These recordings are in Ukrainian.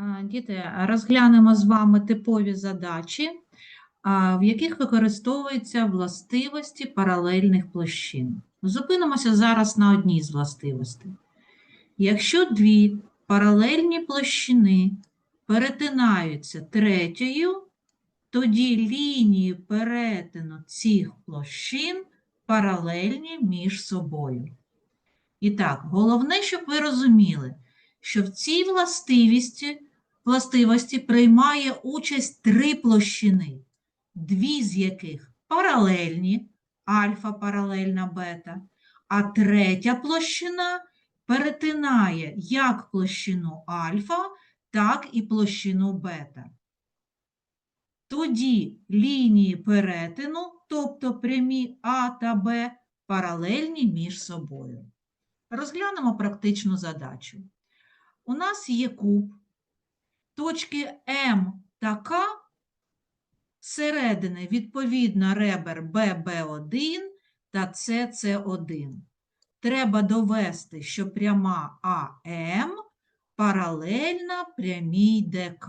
А, Діти, розглянемо з вами типові задачі, в яких використовуються властивості паралельних площин. Зупинимося зараз на одній з властивостей. Якщо дві паралельні площини перетинаються третьою, тоді лінії перетину цих площин паралельні між собою. І так, головне, щоб ви розуміли, що в цій властивості, властивості приймає участь три площини, дві з яких паралельні, альфа паралельна бета, а третя площина перетинає як площину альфа, так і площину бета. Тоді лінії перетину, тобто прямі А та Б, паралельні між собою. Розглянемо практичну задачу. У нас є куб, точки М та К середини відповідно ребер ББ1 та СС1. Треба довести, що пряма АМ паралельна прямій ДК.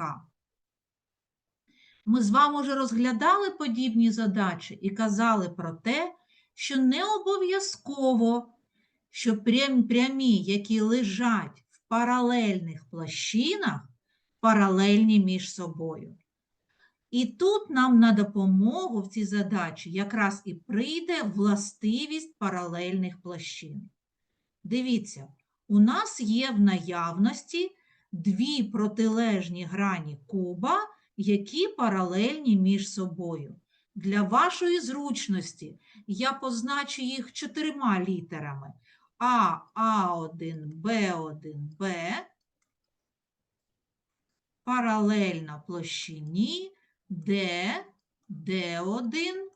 Ми з вами вже розглядали подібні задачі і казали про те, що не обов'язково що прям- прямі, які лежать в паралельних площинах, паралельні між собою. І тут нам на допомогу в цій задачі якраз і прийде властивість паралельних площин. Дивіться, у нас є в наявності дві протилежні грані куба, які паралельні між собою. Для вашої зручності я позначу їх чотирма літерами. А, А1, Б1, Б паралельно площині Д, Д1,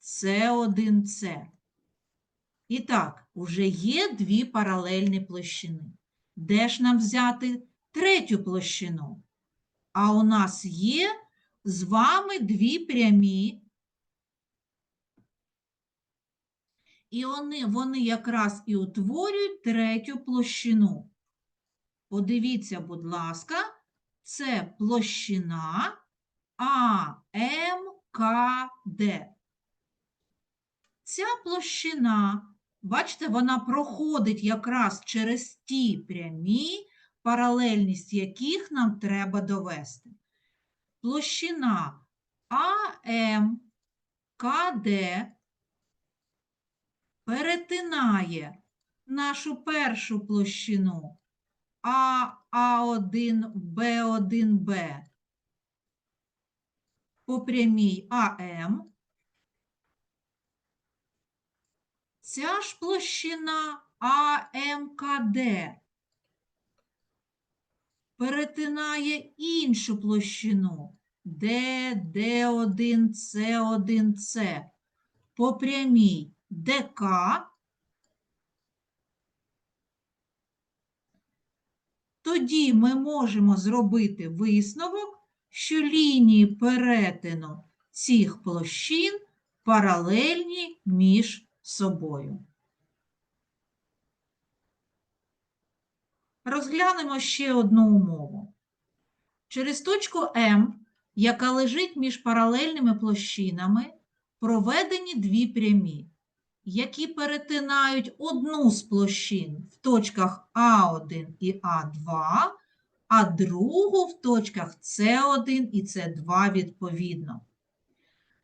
С1, С. І так, уже є дві паралельні площини. Де ж нам взяти третю площину? А у нас є з вами дві прямі, і вони, вони якраз і утворюють третю площину. Подивіться, будь ласка, це площина АМКД. Ця площина, бачите, вона проходить якраз через ті прямі, паралельність яких нам треба довести. Площина АМКД перетинає нашу першу площину А, А1, Б1, Б по прямій АМ. Ця ж площина АМКД перетинає іншу площину Д, Д1, С1, С по прямій ДК тоді ми можемо зробити висновок, що лінії перетину цих площин паралельні між собою. Розглянемо ще одну умову. Через точку М, яка лежить між паралельними площинами, проведені дві прямі, які перетинають одну з площин в точках А1 і А2, а другу в точках С1 і С2 відповідно.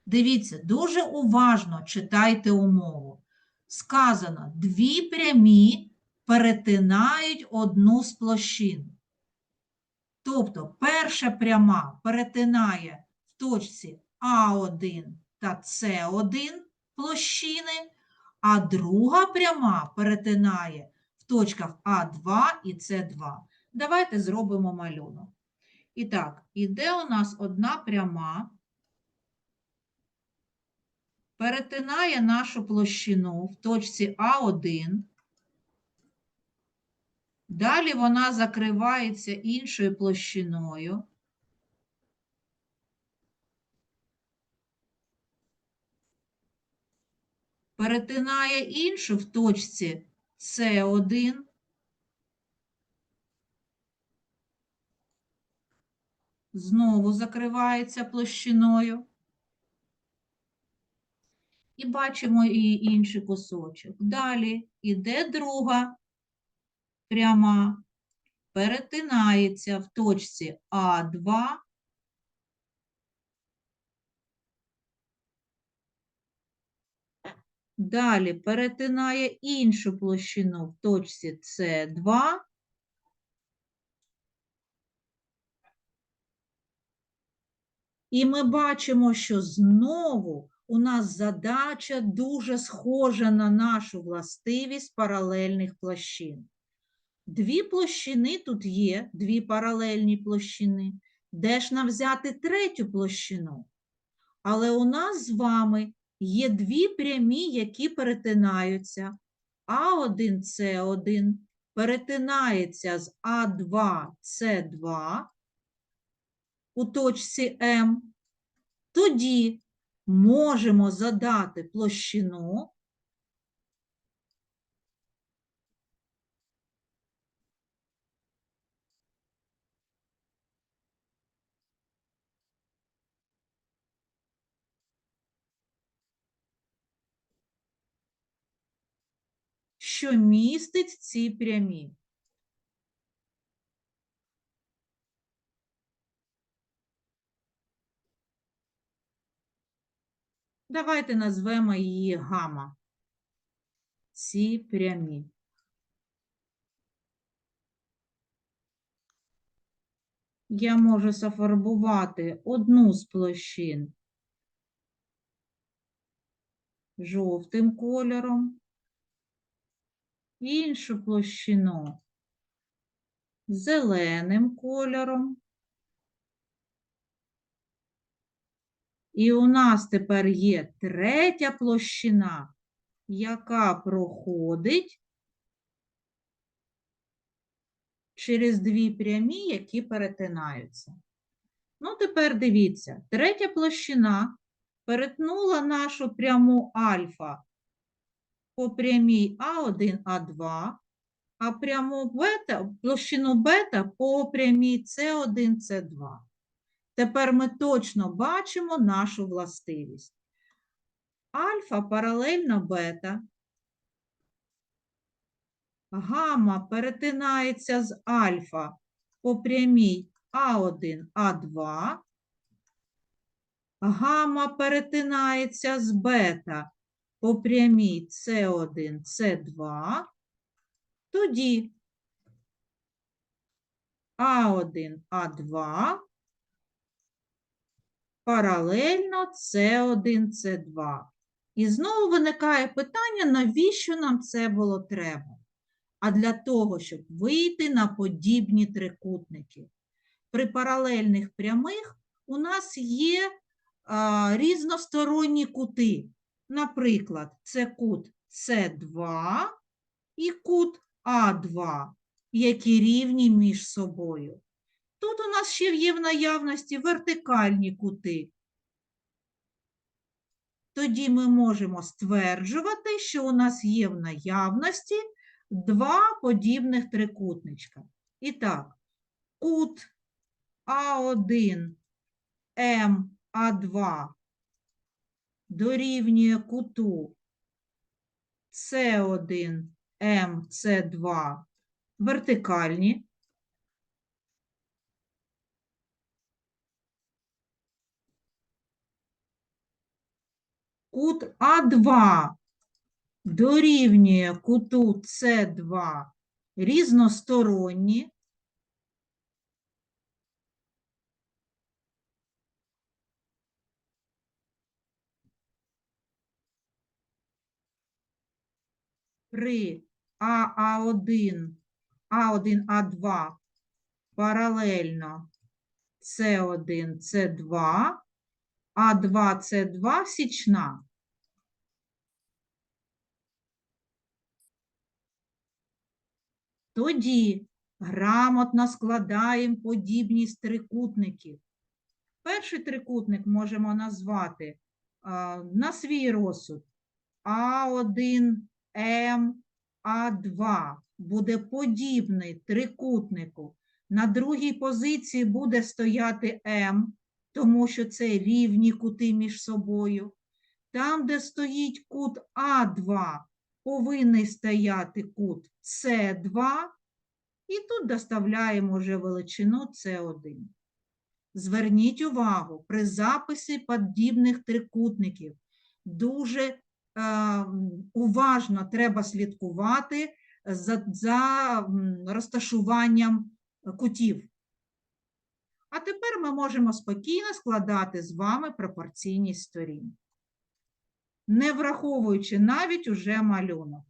Дивіться, дуже уважно читайте умову. Сказано, дві прямі перетинають одну з площин. Тобто перша пряма перетинає в точці А1 та С1 площини, а друга пряма перетинає в точках А2 і С2. Давайте зробимо малюнок. І так, іде у нас одна пряма, перетинає нашу площину в точці А1. Далі вона закривається іншою площиною. Перетинає іншу в точці С1. знову закривається площиною. І бачимо і інший кусочок. Далі іде друга пряма, перетинається в точці А2. Далі перетинає іншу площину в точці С2. І ми бачимо, що знову у нас задача дуже схожа на нашу властивість паралельних площин. Дві площини тут є, дві паралельні площини. Де ж нам взяти третю площину? Але у нас з вами є дві прямі, які перетинаються. А1, С1 перетинається з А2, С2 у точці М. Тоді можемо задати площину що містить ці прямі. Давайте назвемо її гама. Ці прямі. Я можу зафарбувати одну з площин жовтим кольором, іншу площину зеленим кольором. І у нас тепер є третя площина, яка проходить через дві прямі, які перетинаються. Ну, тепер дивіться, третя площина перетнула нашу пряму альфа по прямій А1, А2, а пряму бета, площину бета по прямій С1, С2. Тепер ми точно бачимо нашу властивість. Альфа паралельно бета. Гамма перетинається з альфа по прямій А1, А2. Гамма перетинається з бета по прямій С1, С2. Тоді А1, А2 паралельно С1, С2. І знову виникає питання, навіщо нам це було треба? А для того, щоб вийти на подібні трикутники. При паралельних прямих у нас є а, різносторонні кути. Наприклад, це кут С2 і кут А2, які рівні між собою. Тут у нас ще є в наявності вертикальні кути. Тоді ми можемо стверджувати, що у нас є в наявності два подібних трикутничка. І так, кут А1 МА2 дорівнює куту С1 МС2 вертикальні. Кут А2 дорівнює куту С2 різносторонні. При АА1, А1, А2 паралельно С1, С2, А2, С2 січна. Тоді грамотно складаємо подібність трикутників. Перший трикутник можемо назвати а, на свій розсуд А1, М, А2 буде подібний трикутнику На другій позиції буде стояти М, тому що це рівні кути між собою. Там, де стоїть кут А2, повинен стояти кут С2, і тут доставляємо вже величину С1. Зверніть увагу, при записі подібних трикутників дуже уважно треба слідкувати за, за розташуванням кутів. А тепер ми можемо спокійно складати з вами пропорційність сторін, не враховуючи навіть уже малюнок.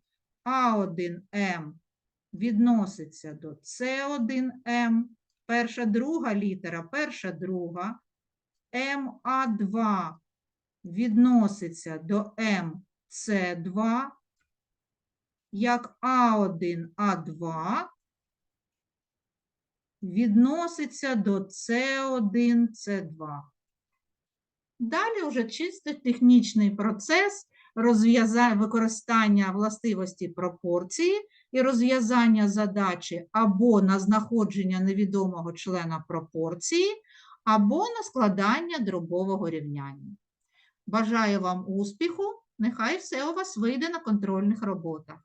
А1М відноситься до С1М, перша друга літера, перша друга, МА2 відноситься до МС2, як А1, А2 відноситься до С1, С2. Далі вже чисто технічний процес використання властивості пропорції і розв'язання задачі або на знаходження невідомого члена пропорції, або на складання дробового рівняння. Бажаю вам успіху! Нехай все у вас вийде на контрольних роботах.